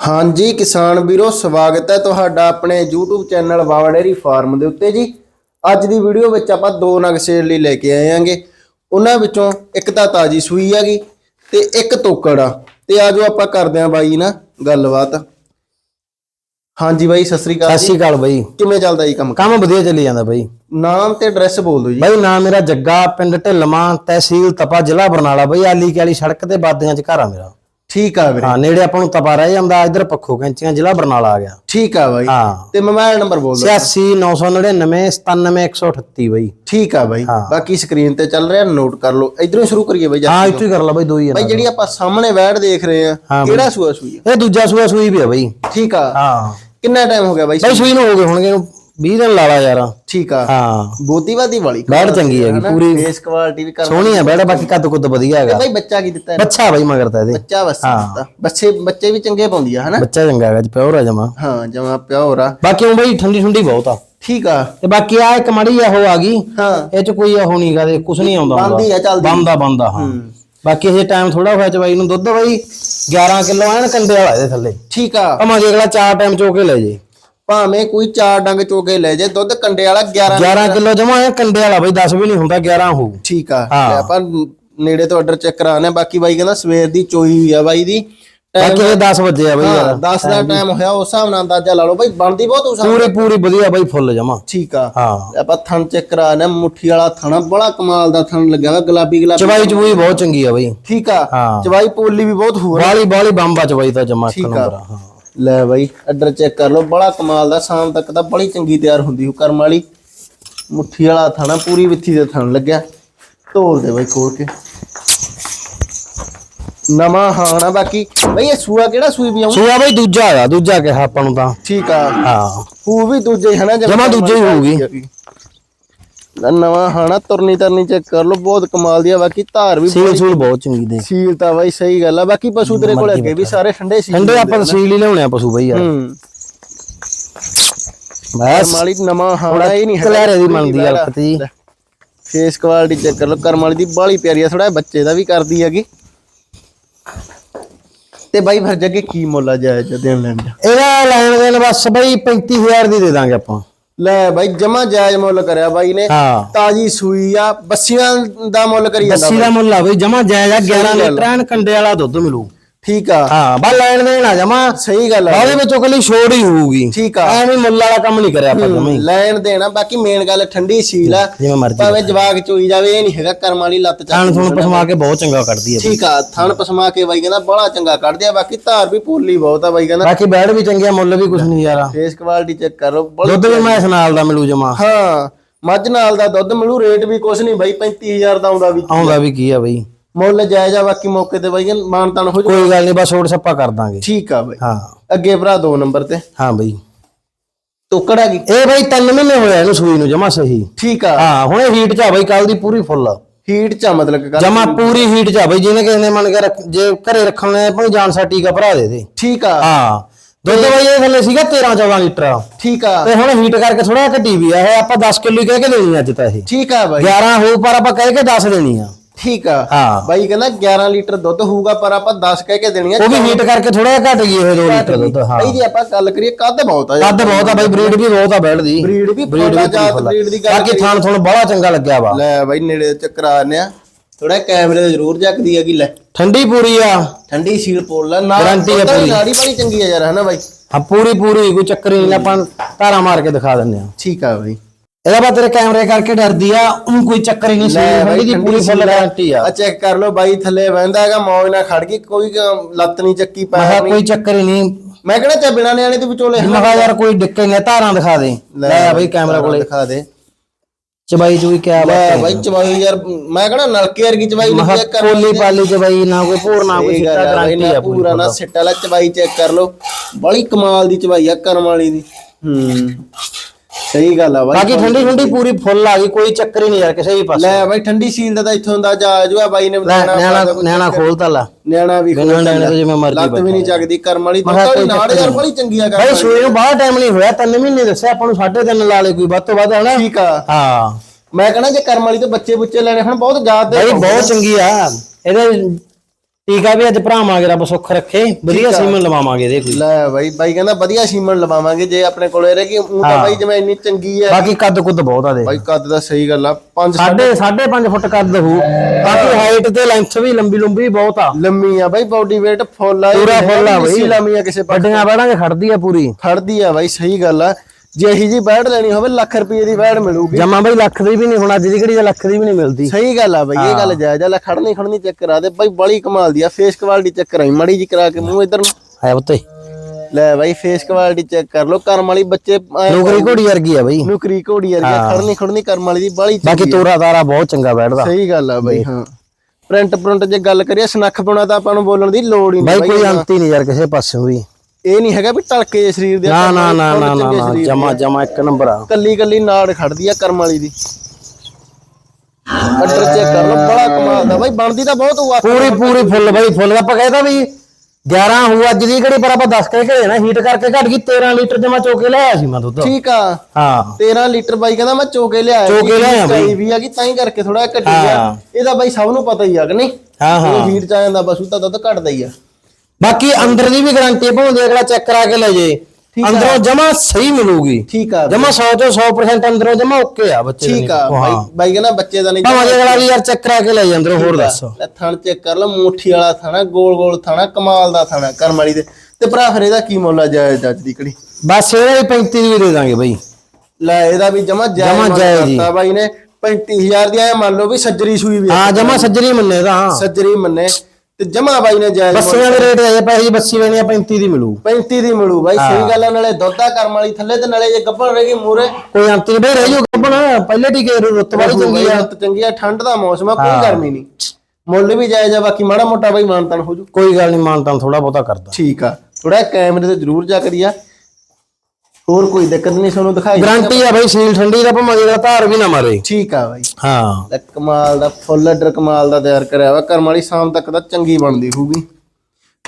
ਹਾਂਜੀ ਕਿਸਾਨ ਵੀਰੋ ਸਵਾਗਤ ਹੈ ਤੁਹਾਡਾ ਆਪਣੇ YouTube channel Bawa dairy farm ਦੇ ਉੱਤੇ ਜੀ। ਅੱਜ ਦੀ ਵੀਡੀਓ ਵਿੱਚ ਆਪਾਂ ਦੋ ਨਗ ਸੇਲ ਲਈ ਲੈ ਕੇ ਆਏ ਆਂਗੇ ਉਹਨਾਂ ਵਿੱਚੋਂ ਇੱਕ ਤਾਂ ਤਾਜੀ ਸੂਈ ਹੈਗੀ ਤੇ ਇੱਕ ਤੋਕੜ। ਆ ਤੇ ਆਜੋ ਆਪਾਂ ਕਰਦੇ ਆਂ ਬਾਈ ਨਾਲ ਗੱਲਬਾਤ। ਹਾਂਜੀ ਬਾਈ ਸਤਿ ਸ੍ਰੀ ਅਕਾਲ ਸਤਿ ਸ਼੍ਰੀ ਜੀ। ਅਕਾਲ ਬਾਈ। ਕਿਵੇਂ ਚੱਲਦਾ ਜੀ ਕੰਮ? ਕੰਮ ਵਧੀਆ ਚੱਲੀ ਜਾਂਦਾ ਬਾਈ। ਨਾਮ ਤੇ ਐਡਰੈਸ ਬੋਲ ਦਿਓ ਜੀ। ਬਾਈ ਨਾਮ ਮੇਰਾ ਜੱਗਾ ਪਿੰਡ ਢਿੱਲਵਾਂ ਤਹਿਸੀਲ ਤਪਾ ਜ਼ਿਲ੍ਹਾ ਬਰਨਾਲਾ ਬਾਈ ਆਲੀ ਕੀ ਵਾਲੀ ਸੜਕ ਤੇ ਬਾਦੀਆਂ 'ਚ ਘਰ ਆ ਮੇਰਾ। ਠੀਕ ਆ ਵੀਰੇ। ਹਾਂ ਨੇੜੇ ਆਪਾਂ ਨੂੰ ਤਪਾ ਰਹਿ ਜਾਂਦਾ ਇਧਰ ਪੱਖੋ ਕੈਂਚੀਆਂ ਜ਼ਿਲ੍ਹਾ ਬਰਨਾਲਾ ਆ ਗਿਆ। ਠੀਕ ਆ ਬਾਈ। ਹਾਂ। ਤੇ ਮੋਬਾਈਲ ਨੰਬਰ ਬੋਲ ਦਿਓ। 86999 97138 ਬਾਈ। ਠੀਕ ਆ ਬਾਈ। ਬਾਕੀ ਸਕਰੀਨ ਤੇ ਚੱਲ ਰਿਹਾ ਨੋਟ ਕਰ ਲਓ। ਇਧਰੋਂ ਸ਼ੁਰੂ ਕਰੀਏ ਬਾਈ ਹਾਂ ਇੱਥੇ ਹੀ ਕਰ ਲਾ ਬਾਈ ਦੋ ਹੀ ਆ ਬਾਈ ਜਿਹੜੀ ਆਪਾਂ ਸਾਹਮਣੇ ਵੈੜ ਦੇਖ ਰਹੇ ਆ। ਕਿਹੜਾ ਸੂਆ ਸੂਈ ਇਹ ਦੂਜਾ ਸੂਆ ਸੂਈ ਵੀ ਆ ਬਾਈ। ਠੀਕ ਆ। ਹਾਂ। ਕਿੰਨਾ ਟਾਈਮ ਹੋ ਗਿਆ ਬਾਈ ਬਾਈ ਸੂਈ? ਨੂੰ ਹੋ ਗਏ ਹੋਣਗੇ 20 ਦਿਨ ਲਾ ਲਾ ਯਾਰ। ਠੀਕ ਆ। ਹਾਂ। ਬੋਤੀਵਾਦੀ ਵਾਲੀ। ਬੈੜ ਚੰਗੀ ਹੈਗੀ ਪੂਰੀ ਫੇਸ ਕੁਆਲਿਟੀ ਵੀ ਕਰ ਸੋਹਣੀ ਆ ਬੈੜ ਬਾਕੀ ਕੱਦ ਕੁੱਦ ਵਧੀਆ ਹੈਗਾ। ਬਾਈ ਬੱਚਾ ਕੀ ਦਿੱਤਾ? ਬੱਚਾ ਬਾਈ ਮਗਰ ਤਾਂ ਇਹਦੇ। ਬੱਚਾ ਬਸ ਦਿੱਤਾ। ਬੱਚੇ ਬੱਚੇ ਵੀ ਚੰਗੇ ਪਾਉਂਦੀ ਆ ਹਨਾ? ਬੱਚਾ ਚੰਗਾ ਹੈਗਾ ਜੀ ਪਿਓਰ ਆ ਜਮਾ। ਹਾਂ ਜਮਾ ਪਿਓਰ ਆ। ਬਾਕੀ ਉਹ ਬਾਈ ਠੰਡੀ ਠੰਡੀ ਬਹੁਤ ਆ। ਠੀਕ ਆ। ਤੇ ਬਾਕੀ ਆ ਇੱਕ ਮੜੀ ਆ ਉਹ ਆ ਗਈ। ਹਾਂ। ਇਹ ਚ ਕੋਈ ਉਹ ਨਹੀਂ ਗਾ ਕੁਛ ਨਹੀਂ ਆਉਂਦਾ। ਬੰਦੀ ਆ ਚੱਲਦੀ। ਬੰਦਾ ਬੰਦਾ ਹਾਂ। ਬਾਕੀ ਇਹ ਟਾਈਮ ਥੋੜਾ ਹੋਇਆ ਚਵਾਈ ਨੂੰ ਦੁੱਧ ਬਾਈ। 11 ਕਿਲੋ ਐਨ ਕੰਡੇ ਵਾਲਾ ਇਹਦੇ ਥੱਲੇ। ਠੀਕ ਆ। ਭਾਵੇਂ ਅਗਲਾ ਚਾਰ ਟਾਈਮ ਚੋ ਕੇ ਲੈ ਜੇ। ਭਾਵੇਂ ਕੋਈ ਚਾਰ ਡੰਗ ਚੋਕੇ ਲੈ ਜੇ ਦੁੱਧ ਕੰਡੇ ਵਾਲਾ 11 11 ਕਿਲੋ ਜਮਾ ਐ ਕੰਡੇ ਵਾਲਾ ਬਾਈ 10 ਵੀ ਨਹੀਂ ਹੁੰਦਾ 11 ਹੋਊ। ਠੀਕ ਆ। ਹਾਂ। ਤੇ ਆਪਾਂ ਨੇੜੇ ਤੋਂ ਆਰਡਰ ਚੈੱਕ ਕਰਾਣੇ ਬਾਕੀ ਬਾਈ ਕਹਿੰਦਾ ਸਵੇਰ ਦੀ ਚੋਈ ਹੋਈ ਆ ਬਾਈ ਦੀ। ਬਾਕੀ ਇਹ 10 ਵਜੇ ਆ ਬਾਈ ਹਾਂ ਯਾਰ। 10 ਦਾ ਟਾਈਮ ਹੋਇਆ ਉਸ ਹਿਸਾਬ ਨਾਲ ਅੰਦਾਜ਼ਾ ਲਾ ਲਓ ਬਾਈ ਬਣਦੀ ਬਹੁਤ ਉਸ ਪੂਰੀ ਪੂਰੀ ਵਧੀਆ ਬਾਈ ਫੁੱਲ ਜਮਾ। ਠੀਕ ਆ। ਹਾਂ। ਆਪਾਂ ਥਣ ਚੈੱਕ ਕਰਾਣੇ ਮੁੱਠੀ ਵਾਲਾ ਥਣਾ ਬੜਾ ਕਮਾਲ ਦਾ ਥਣ ਲੱਗਿਆ ਵਾ ਗੁਲਾਬੀ ਗੁਲਾਬੀ ਚਵਾਈ ਚਵੂਈ ਬਹੁਤ ਚੰਗੀ ਆ ਬਾਈ। ਠੀਕ ਆ। ਹਾਂ। ਚਵਾਈ ਪੋਲੀ ਵੀ ਬਹੁਤ ਹੋਊ ਬਾਲੀ ਬਾਲੀ ਬੰਬਾ ਚਵਾਈ ਤਾਂ ਜਮਾ ਇੱਕ। ਨੰਬਰ ਹਾਂ। ਲੈ ਬਾਈ ਆਰਡਰ ਚੈੱਕ ਕਰ ਲਓ। ਬੜਾ ਕਮਾਲ ਦਾ ਸ਼ਾਮ ਤੱਕ ਤਾਂ ਬੜੀ ਚੰਗੀ ਤਿਆਰ ਹੁੰਦੀ ਉਹ ਕਰਮ ਵਾਲੀ। ਮੁੱਠੀ ਵਾਲਾ ਥਣਾ ਪੂਰੀ ਵਿੱਥੀ ਦੇ ਥਣ ਲੱਗਿਆ। ਤੋੜ ਦੇ ਬਾਈ ਖੋਲ ਕੇ। ਨਵਾਂ ਹਾਣਾ ਬਾਕੀ। ਬਈ ਇਹ ਸੂਆ ਕਿਹੜਾ ਸੂਈ ਵੀ ਆਉਂ ਸੂਆ ਬਾਈ ਦੂਜਾ ਆ ਦੂਜਾ ਕਿਹਾ ਆਪਾਂ ਨੂੰ ਤਾਂ। ਠੀਕ ਆ। ਹਾਂ। ਹੂ ਵੀ ਦੂਜੇ ਹਨਾ ਜਮਾਂ ਦੂਜੇ ਹੀ ਹੋਊਗੀ। ਲੈ ਨਵਾਂ ਹਾਣਾ ਤੁਰਨੀ ਤਰਨੀ ਚੈੱਕ ਕਰ ਲਓ ਬਹੁਤ ਕਮਾਲ ਦੀ ਆ ਬਾਕੀ ਧਾਰ ਵੀ ਸੀਲ ਸੂਲ ਬਹੁਤ ਚੰਗੀ ਦੇ। ਸੀਲ ਤਾਂ ਬਾਈ ਸਹੀ ਗੱਲ ਆ ਬਾਕੀ ਪਸ਼ੂ ਤੇਰੇ ਕੋਲ ਅੱਗੇ ਵੀ ਸਾਰੇ ਠੰਡੇ ਸੀ ਠੰਡੇ ਆਪਾਂ ਤਸੀਲ ਹੀ ਲਿਆਉਣੇ ਆ ਪਸ਼ੂ ਬਈ ਯਾਰ। ਹੂੰ। ਬਸ। ਮਾਲੀ ਨਵਾਂ ਹਾਣਾ ਇਹ ਨਹੀਂ ਕਲੈਰੇ ਦੀ ਮੰਨਦੀ ਆ ਹਲਕਤ ਜੀ। ਫੇਸ ਕੁਆਲਿਟੀ ਚੈੱਕ ਕਰ ਲਓ ਕਰਮ ਵਾਲੀ ਦੀ ਬਾਲੀ ਪਿਆਰੀ ਆ ਥੋੜਾ ਬੱਚੇ ਦਾ ਵੀ ਕਰਦੀ ਹੈਗੀ। ਤੇ ਬਾਈ ਫਿਰ ਜੱਗੇ ਕੀ ਮੁੱਲ ਆ ਜਾਇਜ਼ ਦੇਣ ਲੈਣ ਦਾ? ਇਹਦਾ ਲੈਣ ਦੇਣ ਬਸ ਬਈ 35000 ਦੀ ਦੇ ਦਾਂਗੇ ਆਪਾਂ। ਲੈ ਬਾਈ ਜਮਾ ਜਾਇਜ਼ ਮੁੱਲ ਕਰਿਆ ਬਾਈ ਨੇ। ਹਾਂ। ਤਾਜੀ ਸੂਈ ਆ ਬੱਸੀਆਂ ਦਾ ਮੁੱਲ ਕਰੀ ਜਾਂਦਾ ਬੱਸੀ ਦਾ ਮੁੱਲ ਆ ਬਈ ਜਮਾ ਜਾਇਜ਼ ਆ 11 ਲੀਟਰ ਐਨ ਕੰਡੇ ਵਾਲਾ ਦੁੱਧ ਮਿਲੂ। ਠੀਕ ਆ। ਹਾਂ ਬਸ ਲੈਣ ਦੇਣ ਆ ਜਮਾ ਸਹੀ ਗੱਲ ਆ। ਉਹਦੇ ਵਿੱਚੋਂ ਕੱਲੀ ਛੋੜ ਹੀ ਹੋਊਗੀ। ਠੀਕ ਆ। ਐਵੇਂ ਮੁੱਲ ਵਾਲਾ ਕੰਮ ਨਹੀਂ ਕਰਿਆ ਆਪਾਂ ਜਮਾ ਲੈਣ ਦੇਣਾ ਬਾਕੀ ਮੇਨ ਗੱਲ ਠੰਡੀ ਸੀਲ ਆ। ਜਿਵੇਂ ਮਰਜ਼ੀ ਭਾਵੇਂ ਜਵਾਗ ਚੋਈ ਜਾਵੇ ਇਹ ਨਹੀਂ ਹੈਗਾ ਕਰਮ ਵਾਲੀ ਲੱਤ ਚੱਕ ਥਾਣ ਥੁਣ ਪਸਮਾ ਕੇ ਬਹੁਤ ਚੰਗਾ ਕੱਢਦੀ ਆ ਠੀਕ ਆ ਥਣ ਪਸਮਾ ਕੇ ਬਾਈ ਕਹਿੰਦਾ ਬੜਾ ਚੰਗਾ ਕੱਢਦੇ ਆ ਬਾਕੀ ਧਾਰ ਵੀ ਪੋਲੀ ਬਹੁਤ ਆ ਬਾਈ ਕਹਿੰਦਾ। ਬਾਕੀ ਬੈਡ ਵੀ ਚੰਗੇ ਆ ਮੁੱਲ ਵੀ ਕੁਛ ਨਹੀਂ ਯਾਰ। ਫੇਸ ਕੁਆਲਿਟੀ ਚੈੱਕ ਕਰੋ ਬੜੀ- ਦੁੱਧ ਵੀ ਮੈਂ ਇਸ ਨਾਲ ਦਾ ਮਿਲੂ ਜਮਾ। ਹਾਂ ਮੱਝ ਨਾਲ ਦਾ ਦੁੱਧ ਮਿਲੂ ਰੇਟ ਵੀ ਕੁਛ ਨਹੀਂ ਬਾਈ 35000 ਦਾ ਆਉਂਦਾ ਵੀ ਆਉਂਦਾ ਵੀ ਕੀ ਆ ਬਈ। ਮੁੱਲ ਜਾਇਜ਼ ਆ ਬਾਕੀ ਮੌਕੇ ਤੇ ਬਾਈ ਮਾਨਤਾਨ ਹੋ ਜਾ ਕੋਈ ਗੱਲ ਨਹੀਂ ਬਸ ਛੋੜ ਛੱਪਾ ਕਰ ਦਾਂਗੇ। ਠੀਕ ਆ ਬਾਈ। ਹਾਂ। ਅੱਗੇ ਭਰਾ ਦੋ ਨੰਬਰ ਤੇ। ਹਾਂ ਬਈ। ਟੋਕੜ ਹੈਗੀ ਇਹ ਬਈ 3 ਮਹੀਨੇ ਹੋਏ ਇਹਨੂੰ ਸੂਈ ਨੂੰ ਜਮਾ ਸਹੀ। ਠੀਕ ਆ। ਹਾਂ ਹੁਣ ਇਹ ਹੀਟ ਚ ਆ ਬਈ ਕੱਲ ਦੀ ਪੂਰੀ ਫੁੱਲ ਹੀਟ ਚ ਆ ਮਤਲਬ ਕਿ ਜਮਾ ਪੂਰੀ ਹੀਟ ਚ ਆ ਬਈ ਜਿਹਨੇ ਕਿਸੇ ਨੇ ਮੰਨ ਕੇ ਰੱਖ- ਜੇ ਘਰੇ ਰੱਖਣ ਨੇ ਭਾਵੇਂ ਜਾਨ ਸਾ ਟੀਕਾ ਭਰਾ ਦੇ ਦੇ। ਠੀਕ ਆ। ਹਾਂ। ਦੁੱਧ ਬਈ ਇਹ ਥੱਲੇ ਸੀਗਾ 13 14 ਲੀਟਰ। ਠੀਕ ਆ। ਤੇ ਹੁਣ ਹੀਟ ਕਰਕੇ ਥੋੜਾ ਘਟੀ ਵੀ ਆ ਇਹ ਆਪਾਂ 10 ਕਿਲੋ ਹੀ ਕਹਿ ਕੇ ਦੇਣੀ ਅੱਜ ਤਾਂ ਇਹ। ਠੀਕ ਆ ਬਾਈ। 11 ਹੋਊ ਪਰ ਆਪਾਂ ਕਹਿ ਕੇ 10 ਦੇਣੀ ਆ। ਠੀਕ ਆ। ਹਾਂ। ਬਾਈ ਕਹਿੰਦਾ 11 ਲੀਟਰ ਦੁੱਧ ਹੋਊਗਾ ਪਰ ਆਪਾਂ 10 ਕਹਿ ਕੇ ਦੇਣੀ ਆ ਉਹ ਵੀ ਹੀਟ ਕਰਕੇ ਥੋੜਾ ਜਿਹਾ ਘਟ ਗਈ ਇਹ 2 ਲੀਟਰ ਦੁੱਧ ਹਾਂ। ਬਾਈ ਜੀ ਆਪਾਂ ਗੱਲ ਕਰੀਏ ਕੱਦ ਬਹੁਤ ਆ ਕੱਦ ਬਹੁਤ ਆ ਬਈ ਬਰੀਡ ਵੀ ਬਹੁਤ ਆ ਬੈਠ ਦੀ। ਬਰੀਡ ਵੀ ਬਰੀਡ ਫੁੱਲਾ ਜਾਤ ਫੁੱਲ ਆ। ਬਰੀਡ ਦੀ ਗੱਲ ਬਾਕੀ ਥਾਣ ਥੋੜਾ ਬੜਾ ਚੰਗਾ ਲੱਗਿਆ ਵਾ। ਲੈ ਬਾਈ ਨੇੜੇ ਚੱਕਰ ਆਨੇ ਆ। ਥੋੜਾ ਕੈਮਰੇ ਤੇ ਜ਼ਰੂਰ ਜੱਕਦੀ ਹੈਗੀ ਲੈ। ਠੰਡੀ ਪੂਰੀ ਆ। ਠੰਡੀ ਸੀਲ ਪੋਲ ਲੈ। ਨਾ Guarantee ਆ ਪੂਰੀ। ਨਾੜੀ ਬੜੀ ਚੰਗੀ ਆ ਯਾਰ ਹਨਾ ਬਾਈ? ਹਾਂ ਪੂਰੀ ਪੂਰੀ ਕੋਈ ਚੱਕਰ ਹੀ ਨਹੀਂ ਆਪਾਂ ਧਾਰਾ ਮਾਰ ਕੇ ਦਿਖਾ ਦਿੰਦੇ ਆ। ਠੀਕ ਆ ਬਾਈ। ਇਹਦਾ ਬਾ ਤੇਰੇ ਕੈਮਰੇ ਕਰਕੇ ਡਰਦੀ ਆ ਉਹ ਕੋਈ ਚੱਕਰ ਹੀ ਨਹੀਂ ਸੀ ਠੰਡੀ ਦੀ ਪੂਰੀ ਫੁੱਲ ਗਾਰੰਟੀ ਆ। ਆ। ਚੈੱਕ ਕਰ ਲਓ ਬਾਈ ਥੱਲੇ ਬਹਿੰਦਾ ਹੈਗਾ ਮੌਜ ਨਾਲ ਖੜ ਗਈ ਕੋਈ ਕ- ਲੱਤ ਨਹੀਂ ਚੱਕੀ ਮੈਂ ਪੈਰ ਕਿਹਾ ਨਹੀਂ। ਕੋਈ ਚੱਕਰ ਹੀ ਨਹੀਂ। ਮੈਂ ਕਿਹੜਾ ਚਾ ਬਿਨਾ ਨਿਆਣੇ ਤੋਂ ਵਿਚੋਲੇ ਮੈਂ ਕਿਹਾ ਯਾਰ ਕੋਈ ਡਿੱਕੇ ਨਹੀਂ ਧਾਰਾਂ ਦਿਖਾ ਦੇ। ਲੈ ਬਈ ਕੈਮਰਾ ਕੋਲੇ। ਦਿਖਾ ਦੇ। ਚਬਾਈ ਚੂਈ ਕਿਆ ਲੈ ਬਾਤ ਬਾਈ ਚਵਾਈ ਯਾਰ ਮੈਂ ਕਿਹੜਾ ਨਲਕੇ ਵਰਗੀ ਚਵਾਈ ਮੈਂ ਨਹੀਂ ਕਿਹਾ ਚੈੱਕ ਕਰ ਕੋਲੀ ਪਾਲੀ ਚਬਾਈ ਨਾ ਕੋਈ ਭੋਰ ਨਾ ਕੋਈ ਸਿੱਟਾ ਗਾਰੰਟੀ ਆ ਪੂਰੀ ਪੂਰਾ ਨਾ ਸਿੱਟਾ ਵਾਲਾ ਚਵਾਈ ਚੈੱਕ ਕਰ ਲਓ। ਬੜੀ ਕਮਾਲ ਦੀ ਚਵਾਈ ਆ ਕਰਮ ਵਾਲੀ ਦੀ। ਹੂੰ। ਸਹੀ ਗੱਲ ਆ ਬਾਈ ਬਾਕੀ ਠੰਡੀ ਠੰਡੀ ਪੂਰੀ ਫੁੱਲ ਆ ਗਈ ਕੋਈ ਚੱਕਰ ਹੀ ਨਹੀਂ ਯਾਰ ਕਿਸੇ ਵੀ ਪਾਸੇ। ਲੈ ਬਾਈ ਠੰਡੀ ਸੀਲ ਦਾ ਤਾਂ ਇੱਥੋਂ ਦਾ ਜਾ ਜੂਆ ਬਾਈ ਨੇ ਨਿਆਣਾ ਨਿਆਣਾ ਖੋਲਤਾ ਲਾ। ਨਿਆਣਾ ਵੀ ਬਿਨਾਂ ਨਿਆਣੇ ਤੋਂ ਜਿਵੇਂ ਮਰਜ਼ੀ ਲੱਤ ਵੀ ਨਹੀਂ ਚੱਕਦੀ ਕਰਮ ਵਾਲੀ ਤਾਂ ਨਾੜ ਯਾਰ ਬੜੀ ਚੰਗੀ ਆ ਭਾਈ ਕਰ ਸੂਏ ਨੂੰ ਬਾਹਰ ਟਾਈਮ ਨਹੀਂ ਹੋਇਆ ਤਿੰਨ ਮਹੀਨੇ ਦੱਸਿਆ ਆਪਾਂ ਨੂੰ ਸਾਢੇ ਤਿੰਨ ਲਾ ਲੇ ਕੋਈ ਵੱਧ ਤੋਂ ਵੱਧ ਹਨਾ? ਠੀਕ ਆ। ਹਾਂ। ਮੈਂ ਕਹਣਾ ਜੇ ਕਰਮ ਵਾਲੀ ਤੋਂ ਬੱਚੇ ਬੁੱਚੇ ਲੈਣੇ ਹੁਣ ਬਹੁਤ ਜ਼ਿਆਦਾ ਭਾਈ ਬਹੁਤ ਚੰਗੀ ਆ। ਇਹਦੇ ਟੀਕਾ ਵੀ ਅੱਜ ਭਰਾਵਾਂਗੇ ਰੱਬ ਸੁੱਖ ਰੱਖੇ ਵਧੀਆ ਸੀਮਨ ਲਵਾਵਾਂਗੇ ਇਹਦੇ ਕੋਈ। ਲੈ ਬਾਈ ਬਾਈ ਕਹਿੰਦਾ ਵਧੀਆ ਸੀਮਨ ਲਵਾਵਾਂਗੇ ਜੇ ਆਪਣੇ ਕੋਲੇ ਰਹਿ ਗਈ ਉਹ ਤਾਂ ਬਾਈ ਜਿਵੇਂ ਇੰਨੀ ਚੰਗੀ ਹੈ ਬਾਕੀ ਕੱਦ ਕੁੱਦ ਬਹੁਤ ਆ ਦੇ। ਬਾਈ ਕੱਦ ਦਾ ਸਹੀ ਗੱਲ ਆ 5 ਸਾਢੇ ਸਾਢੇ 5 ਫੁੱਟ ਕੱਦ ਹੋਊ। ਬਾਕੀ ਹਾਈਟ ਤੇ ਲੈਂਥ ਵੀ ਲੰਬੀ ਲੰਬੀ ਬਹੁਤ ਆ। ਲੰਮੀ ਆ ਬਾਈ ਬਾਡੀ weight ਫੁੱਲ ਆ ਪੂਰਾ full ਆ ਬਈ। ਲੰਮੀ ਆ ਕਿਸੇ ਪਾਸੇ। ਵੱਡੀਆਂ ਖੜਦੀ ਆ ਪੂਰੀ। ਖੜਦੀ ਆ ਬਾਈ ਸਹੀ ਗੱਲ ਆ। ਜੇ ਇਹੀ ਜੀ ਬੈੜ ਲੈਣੀ ਹੋਵੇ ਲੱਖ ਰੁਪਏ ਦੀ ਬੈੜ ਮਿਲੂਗੀ। ਜਮਾ ਬਈ ਲੱਖ ਦੀ ਵੀ ਨਹੀਂ ਹੁਣ ਅੱਜ ਦੀ ਘੜੀ ਦਾ ਲੱਖ ਦੀ ਵੀ ਨਹੀਂ ਮਿਲਦੀ। ਸਹੀ ਗੱਲ ਆ ਬਾਈ ਇਹ ਗੱਲ ਜਾਇਜ਼ ਆ ਲੈ ਖੜਨੀ ਖੜਨੀ ਚੈੱਕ ਕਰਾ ਦੇ। ਬਾਈ ਬੜੀ ਕਮਾਲ ਦੀ ਆ ਫੇਸ ਕੁਆਲਿਟੀ ਚੈੱਕ ਕਰਾਈ ਮੜੀ ਜੀ ਕਰਾ ਕੇ ਮੂੰਹ ਇਧਰ ਨੂੰ। ਹੈ ਉੱਤੇ ਲੈ ਬਾਈ ਫੇਸ ਕੁਆਲਿਟੀ ਚੈੱਕ ਕਰ ਲੋ ਕਰਮ ਵਾਲੀ ਬੱਚੇ ਨੌਕਰੀ ਘੋੜੀ ਵਰਗੀ ਆ ਬਈ। ਨੁਕਰੀ ਘੋੜੀ ਵਰਗੀ ਆ, ਖੜਨੀ ਖੜਨੀ ਕਰਮ ਵਾਲੀ ਦੀ ਬਾਲੀ ਬਾਕੀ ਤੋਰਾ ਤਾਰਾ ਬਹੁਤ ਚੰਗਾ ਬੈਠਦਾ। ਸਹੀ ਗੱਲ ਆ ਬਾਈ ਹਾਂ। ਪ੍ਰਿੰਟ ਪ੍ਰਿੰਟ ਜੇ ਗੱਲ ਕਰੀਏ ਸਨੱਖ ਪਾਉਣਾ ਤਾਂ ਆਪਾਂ ਨੂੰ ਬੋਲਣ ਦੀ ਲੋੜ ਹੀ ਨਹੀਂ ਬਾਈ ਕੋਈ ਅੰਤ ਹੀ ਨਹੀਂ ਯਾਰ ਕਿਸੇ ਪਾਸੇ ਵੀ। ਇਹ ਨਹੀਂ ਹੈਗਾ ਵੀ ਟਲਕੇ ਸਰੀਰ ਦੇ ਨਾ ਨਾ ਨਾ ਨਾ ਨਾ ਜਮਾ ਜਮਾ ਇੱਕ ਨੰਬਰ ਆ। ਕੱਲੀ ਕੱਲੀ ਨਾੜ ਖੜਦੀ ਆ ਕਰਮ ਵਾਲੀ ਦੀ। ਅੱਡਰ ਚੈੱਕ ਕਰ ਲੋ ਬੜਾ ਕਮਾਲ ਦਾ ਬਾਈ ਬਣਦੀ ਤਾਂ ਬਹੁਤ ਹੋਆ ਪੂਰੀ ਪੂਰੀ ਫੁੱਲ ਬਾਈ ਫੁੱਲ ਆਪਾਂ ਕਹਿੰਦਾ ਵੀ 11 ਹੋਊ ਅੱਜ ਦੀ ਘੜੀ ਪਰ ਆਪਾਂ 10 ਕੇ ਘੜੇ ਨਾ ਹੀਟ ਕਰਕੇ ਘਟ ਗਈ 13 ਲੀਟਰ ਜਮਾ ਚੋਕੇ ਲਿਆਇਆ ਸੀ ਮੈਂ ਦੁੱਧ। ਠੀਕ ਆ। ਹਾਂ। 13 ਲੀਟਰ ਬਾਈ ਕਹਿੰਦਾ ਮੈਂ ਚੋਕੇ ਲਿਆਇਆ ਚੋਕੇ ਲਿਆਇਆ ਬਾਈ। ਵੀ ਆ ਕਿ ਤਾਂ ਹੀ ਕਰਕੇ ਥੋੜਾ ਘਟੀ। ਗਿਆ। ਇਹਦਾ ਬਾਈ ਸਭ ਨੂੰ ਪਤਾ ਹੀ ਆ ਕਿ ਨਹੀਂ? ਹਾਂ ਹਾਂ। ਹੀਟ ਚ ਆ ਜਾਂਦਾ ਬਸ ਉਹ ਤਾਂ ਦੁੱਧ ਘਟਦਾ ਹੀ ਆ। ਬਾਕੀ ਅੰਦਰ ਦੀ ਵੀ ਗਾਰੰਟੀ ਭਾਵੇਂ ਅਗਲਾ ਚੈੱਕ ਕਰਾ ਕੇ ਲੈ ਜੇ। ਅੰਦਰੋਂ ਜਮਾ ਸਹੀ ਮਿਲੂਗੀ। ਠੀਕ ਆ। ਜਮਾ 100 ਤੋਂ 100% ਅੰਦਰੋਂ ਜਮਾ ਓਕੇ ਆ ਬੱਚੇ ਠੀਕ ਆ। ਬਾਈ ਬਾਈ ਕਹਿੰਦਾ ਬੱਚੇ ਦਾ ਨਹੀਂ ਭਾਵੇਂ ਅਗਲਾ ਵੀ ਯਾਰ ਚੈੱਕ ਕਰਾ ਕੇ ਲੈ ਜੇ ਅੰਦਰੋਂ ਹੋਰ ਦੱਸ। ਥਣ ਚੈੱਕ ਕਰ ਲਓ ਮੁੱਠੀ ਵਾਲਾ ਥਾਣਾ ਗੋਲ ਗੋਲ ਥਾਣਾ ਕਮਾਲ ਦਾ ਥਾਣਾ ਕਰਮ ਵਾਲੀ ਦੇ। ਤੇ ਭਰਾ ਫਿਰ ਇਹਦਾ ਕੀ ਮੁੱਲ ਆ ਜਾਇਜ਼ ਅੱਜ ਦੀ ਘੜੀ? ਬਸ ਇਹਦਾ ਵੀ 35 ਦੀ ਵੀ ਦੇ ਦਾਂਗੇ ਬਾਈ। ਲੈ ਇਹਦਾ ਵੀ ਜਮਾ ਜਾਇਜ਼ ਜਮਾਂ ਜਾਇਜ਼ ਬਾਈ ਨੇ। 35000 ਦੀ ਆ ਮੰਨ ਲਓ ਵੀ ਸੱਜਰੀ ਸੂਈ ਵੀ। ਹਾਂ ਜਮਾ ਸੱਜਰੀ ਮੰਨੇ ਤਾਂ ਹਾਂ। ਸੱਜਰੀ ਮੰਨੇ। ਤੇ ਜਮਾ ਬਾਈ ਨੇ ਜਾਇਜ਼ ਬੱਸੀਆਂ ਦੇ ਰੇਟ ਹੈ ਪੈਸੇ ਬੱਸੀ ਲੈਣੀ ਆ 35 ਦੀ ਮਿਲੂ। 35 ਦੀ ਮਿਲੂ ਬਾਈ ਸਹੀ ਗੱਲ ਆ ਨਾਲੇ ਦੁੱਧਾ ਕਰਮ ਵਾਲੀ ਥੱਲੇ ਤੇ ਨਾਲੇ ਜੇ ਗੱਭਣ ਰਹੇਗੀ ਮੂਰੇ ਕੋਈ ਅੰਤ ਨਹੀਂ ਰਹਿ ਜੂ ਕੱਪਣ ਪਹਿਲੇ ਟੀਕੇ ਰੁੱਤ ਵਾਲੀ ਚੰਗੀ ਆ। ਰੁੱਤ ਚੰਗੀ ਆ ਠੰਡ ਦਾ ਮੌਸਮ ਆ ਕੋਈ ਗਰਮੀ ਨਹੀਂ। ਮੁੱਲ ਵੀ ਜਾਇਜ਼ ਆ ਬਾਕੀ ਮਾੜਾ ਮੋਟਾ ਬਾਈ ਮਾਨਤਨ ਹੋ ਜੂ ਕੋਈ ਗੱਲ ਨਹੀਂ ਮਾਨਤਾਂ ਥੋੜਾ ਬਹੁਤਾ ਕਰਦਾ। ਠੀਕ ਆ। ਥੋੜਾ ਕੈਮਰੇ ਤੇ ਜ਼ਰੂਰ ਜਾ ਕਰੀਆ। ਹੋਰ ਕੋਈ ਦਿੱਕਤ ਨਹੀਂ ਤੁਹਾਨੂੰ ਦਿਖਾਈ ਗਾਰੰਟੀ ਆ ਬਈ ਸੀਲ ਠੰਡੀ ਦਾ ਭਾਵੇਂ ਜਿਹੜਾ ਧਾਰ ਵੀ ਨਾ ਮਾਰੇ। ਠੀਕ ਆ ਬਾਈ। ਹਾਂ। ਲੈ ਕਮਾਲ ਦਾ ਫੁੱਲ ਅਡਰ ਕਮਾਲ ਦਾ ਤਿਆਰ ਕਰਿਆ ਵਾ। ਕਰਮ ਵਾਲੀ ਸ਼ਾਮ ਤੱਕ ਤਾਂ ਚੰਗੀ ਬਣਦੀ ਹੋਊਗੀ।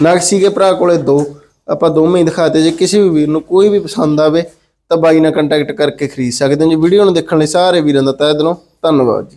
ਨਕਸ਼ੀ ਕੇ ਭਰਾ ਕੋਲੇ ਦੋ। ਆਪਾਂ ਦੋਵੇਂ ਹੀ ਦਿਖਾਤੇ ਜੇ ਕਿਸੇ ਵੀ ਵੀਰ ਨੂੰ ਕੋਈ ਵੀ ਪਸੰਦ ਆਵੇ ਤਾਂ ਬਾਈ ਨਾਲ ਕੰਟੈਕਟ ਕਰਕੇ ਖਰੀਦ ਸਕਦੇ ਹੋ। ਜੀ ਵੀਡੀਓ ਨੂੰ ਦੇਖਣ ਲਈ ਸਾਰੇ ਵੀਰਾਂ ਦਾ ਤਹਿ ਦਿਲੋਂ ਧੰਨਵਾਦ ਜੀ।